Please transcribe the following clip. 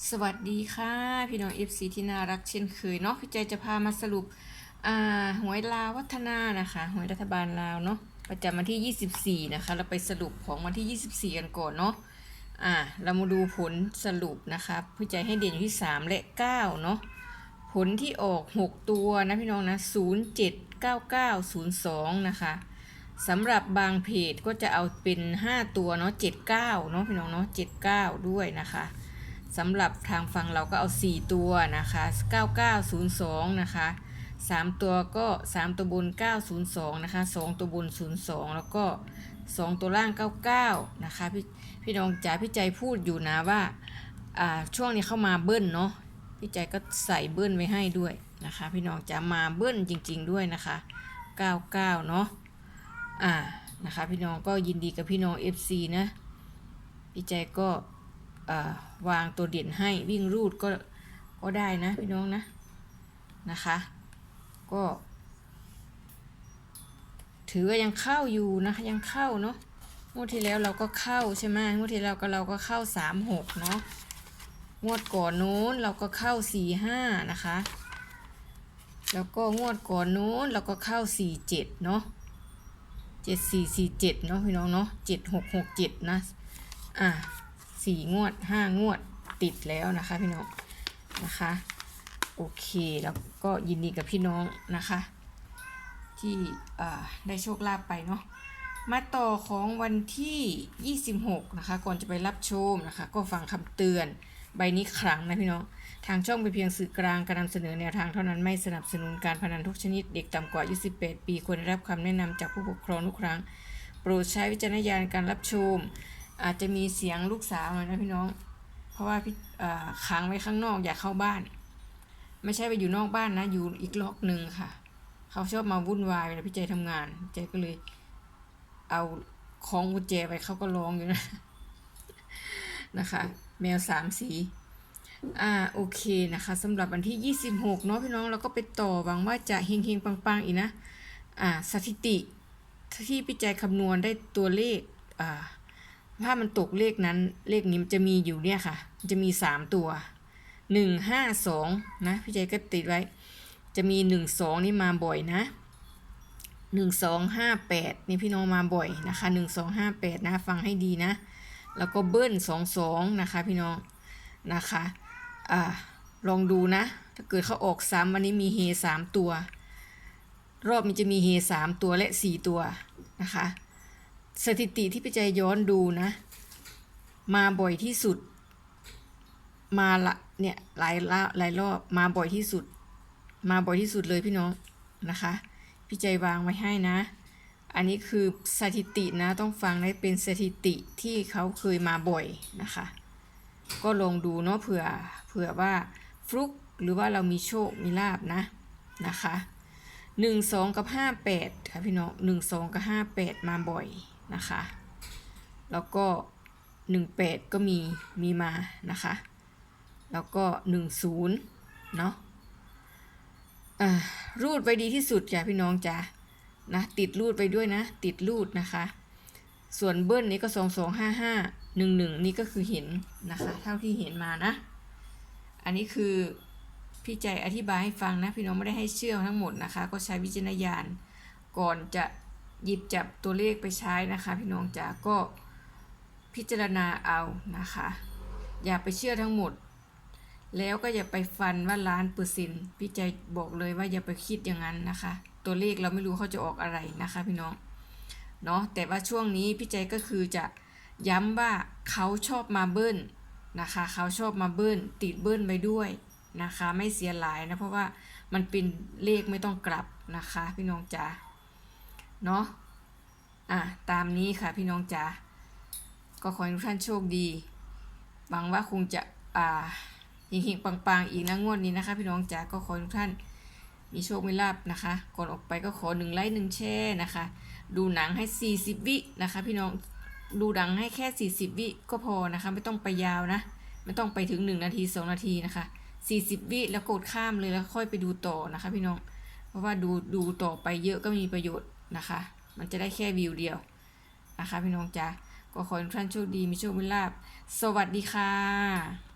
สวัสดีค่ะ พี่น้อง FC ที่น่ารักเช่นเคยเนาะพี่ใจจะพามาสรุปอ่าหวยลาววัฒนานะคะหวยรัฐบาลลาวเนาะประจำวันที่ 24 นะคะ เราไปสรุปของวันที่ 24 กันก่อนเนาะอ่าเรามาดูผลสรุปนะคะพี่ใจให้เด่นอยู่ที่ 3 และ 9 เนาะผลที่ออก 6 ตัวนะพี่น้องนะ 079902 นะคะสำหรับบางเพจก็จะเอาเป็น 5 ตัวเนาะ79 เนาะพี่น้องเนาะ79 ด้วยนะคะ สำหรับทางฝั่งเราก็เอา 4 ตัวนะคะ 9902 นะคะ 3 ตัวก็ 3 ตัวบน 902 นะคะ 2 ตัวบน 02 แล้วก็ 2 ตัวล่าง 99 นะคะ พี่พี่น้องจ๋าพี่ใจพูดอยู่นะว่าอ่าช่วงนี้เข้ามาเบิ้ลเนาะพี่ใจก็ใส่เบิ้ลไว้ให้ด้วยนะคะ พี่น้องจ๋ามาเบิ้ลจริง ๆ ด้วยนะคะ 99 เนาะอ่านะคะ พี่น้องก็ยินดีกับพี่น้อง FC นะพี่ใจก็ วางตัวเด่นให้วิ่งรูดก็ก็ได้นะพี่น้องนะนะคะ ก็ ถือว่ายังเข้าอยู่นะคะยังเข้าเนาะงวดที่แล้วเราก็เข้าใช่ไหมงวดที่แล้วก็เราก็เข้าสามหกเนาะงวดก่อนนู้นเราก็เข้าสี่ห้านะคะ แล้วก็งวดก่อนนู้นเราก็เข้าสี่เจ็ดเนาะเจ็ดสี่สี่เจ็ดเนาะพี่น้องเนาะเจ็ดหกหกเจ็ดนะ อะ สี่งวดห้างวดติดแล้วนะคะพี่น้องนะคะ โอเคแล้วก็ยินดีกับพี่น้องนะคะ ที่ได้โชคลาภไปเนาะมาต่อของวันที่ 26 นะคะ ก่อนจะไปรับชมนะคะ ก็ฟังคำเตือนใบนี้ครั้งนะพี่น้อง ทางช่องเป็นเพียงสื่อกลางการนำเสนอแนวทางเท่านั้นไม่สนับสนุนการพนันทุกชนิดเด็กต่ำกว่าอายุ18ปีควรได้รับคำแนะนำจากผู้ปกครองทุกครั้ง โปรดใช้วิจารณญาณการรับชม อาจจะมีเสียงลูกสาวหน่อยนะพี่น้อง เพราะว่าพี่อ่าค้างไว้ข้างนอกอยากเข้าบ้าน ไม่ใช่ไปอยู่นอกบ้านนะ อยู่อีกล็อกหนึ่งค่ะ เขาชอบมาวุ่นวายเวลาพี่ใจทำงานใจก็เลย เอาคล้องกุญแจไปเขาก็ร้องอยู่นะนะคะ แมวสามสีอ่าโอเคนะคะสำหรับวันที่ 26 เนาะพี่น้องเราก็ไปต่อหวังว่าจะเฮงๆ ปังๆ อีกนะอ่าสถิติที่พี่ใจคำนวณได้ตัวเลขอ่า ถ้ามันตกเลขนั้นเลขนี้มันจะมีอยู่เนี่ยค่ะ จะมีสามตัวหนึ่งห้าสองนะพี่ใจก็ติดไว้ จะมีหนึ่งสองนี่มาบ่อยนะหนึ่งสองห้าแปดนี่พี่น้องมาบ่อยนะคะหนึ่งสองห้าแปดนะฟังให้ดีนะ แล้วก็เบิ้ลสองสองนะคะพี่น้องนะคะอ่าลองดูนะ ถ้าเกิดเขาออกซ้ำวันนี้มีเฮสามตัว รอบนี้จะมีเฮสามตัวและสี่ตัวนะคะ สถิติที่พี่ใจย้อนดูนะ มาบ่อยที่สุด มาละเนี่ยหลายละหลายรอบมาบ่อยที่สุด มาบ่อยที่สุดเลยพี่น้องนะคะ พี่ใจวางไว้ให้นะ อันนี้คือสถิตินะต้องฟังได้เป็นสถิติที่เขาเคยมาบ่อยนะคะ ก็ลองดูเนาะเผื่อเผื่อว่าฟลุกหรือว่าเรามีโชคมีลาบนะนะคะหนึ่งสองกับห้าแปดค่ะพี่น้องหนึ่งสองกับห้าแปดมาบ่อย นะคะ แล้วก็หนึ่งแปดก็มีมีมานะคะ แล้วก็หนึ่งศูนย์เนาะอ่ารูดไปดีที่สุดจ้ะพี่น้องจ้ะนะติดรูดไปด้วยนะ ติดรูดนะคะ ส่วนเบิ้ลนี้ก็สองสองห้าห้าหนึ่งหนึ่งนี่ก็คือเห็นนะคะ เท่าที่เห็นมานะ อันนี้คือพี่ใจอธิบายให้ฟังนะ พี่น้องไม่ได้ให้เชื่อทั้งหมดนะคะ ก็ใช้วิจารณญาณก่อนจะ หยิบจับตัวเลขไปใช้นะคะ พี่น้องจ๋าก็พิจารณาเอานะคะ อย่าไปเชื่อทั้งหมด แล้วก็อย่าไปฟันว่าล้านเปอร์เซ็นต์พี่ใจบอกเลยว่าอย่าไปคิดอย่างนั้นนะคะ ตัวเลขเราไม่รู้เขาจะออกอะไรนะคะ พี่น้องเนาะแต่ว่าช่วงนี้พี่ใจก็คือจะย้ำว่าเขาชอบมาเบิ้ลนะคะ เขาชอบมาเบิ้ลติดเบิ้ลไปด้วยนะคะ ไม่เสียหลายนะเพราะว่ามันเป็นเลขไม่ต้องกลับนะคะ พี่น้องจ๋า เนาะอะตามนี้ค่ะพี่น้องจ๋าก็ขอให้ทุกท่านโชคดีหวังว่าคงจะอ่าเฮงๆปังๆอีกนะงวดนี้นะคะ พี่น้องจ๋าก็ขอให้ทุกท่านมีโชคมีลาบนะคะ ก่อนออกไปก็ขอหนึ่งไลค์หนึ่งแชร์นะคะ ดูหนังให้ 40 วินะคะ พี่น้องดูหนังให้แค่ 40 วิก็พอนะคะ ไม่ต้องไปยาวนะ ไม่ต้องไปถึง 1 นาที 2 นาทีนะคะ 40 วิแล้วกดข้ามเลยแล้วค่อยไปดูต่อนะคะ พี่น้อง เพราะว่าดูดูต่อไปเยอะก็มีประโยชน์ นะคะ มันจะได้แค่วิวเดียวนะคะพี่น้องจ้าก็ขอให้ทุกท่านโชคดีมีโชคมีลาบสวัสดีค่ะ